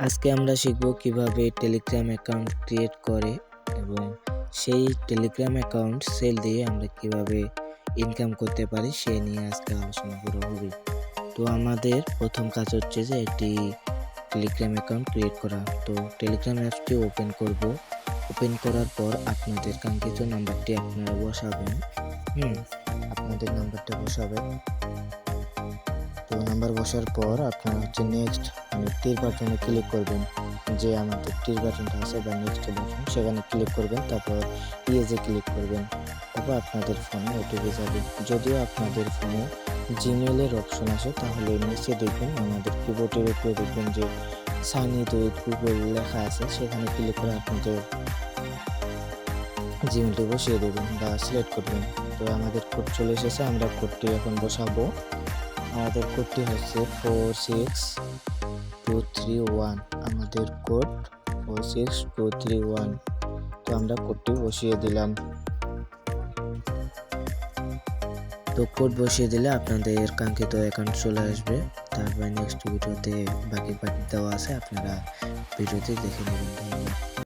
আজকে আমরা শিখব কীভাবে টেলিগ্রাম অ্যাকাউন্ট ক্রিয়েট করে এবং সেই টেলিগ্রাম অ্যাকাউন্ট সেল দিয়ে আমরা কীভাবে ইনকাম করতে পারি, সে নিয়ে আজকে আলোচনা করা হবে। তো আমাদের প্রথম কাজ হচ্ছে যে একটি টেলিগ্রাম অ্যাকাউন্ট ক্রিয়েট করা। তো টেলিগ্রাম অ্যাপসটি ওপেন করব। ওপেন করার পর আপনাদের কাঙ্ক্ষিত নাম্বারটি আপনারা বসাবেন। হুম, আপনাদের নাম্বারটা বসাবেন। তো নাম্বার বসার পর আপনারা হচ্ছে নেক্সট মানে তীর বাটনে ক্লিক করবেন। যে আমাদের তীর বাটনটা আছে বা নেক্সট বাটন সেখানে ক্লিক করবেন, তারপর ইয়েজে ক্লিক করবেন। তারপর আপনাদের ফোনে ওটিপি যাবে। যদিও আপনাদের ফোনে জিমেলের অপশন আসে তাহলে নিচে দেখবেন, আমাদের কিবোর্ডের উপরে দেখবেন যে সাইন ইট গুগল লেখা আছে, সেখানে ক্লিক করে আপনাদের জিমেলটি বসিয়ে দেবেন বা সিলেক্ট করবেন। তো আমাদের কোড চলে এসেছে, আমরা কোডটি এখন বসাবো। আমাদের কোডটি হচ্ছে four six two three one আমাদের code four six two three one তো আমরা কোডটি বসিয়ে দিলাম। তো কোড বসিয়ে দিলে আপনাদের কাঙ্ক্ষিত অ্যাকাউন্ট চলে আসবে। তারপরে নেক্সট ভিডিওতে বাকি বাকি দেওয়া আছে, আপনারা ভিডিওতে দেখে নেবেন। ধন্যবাদ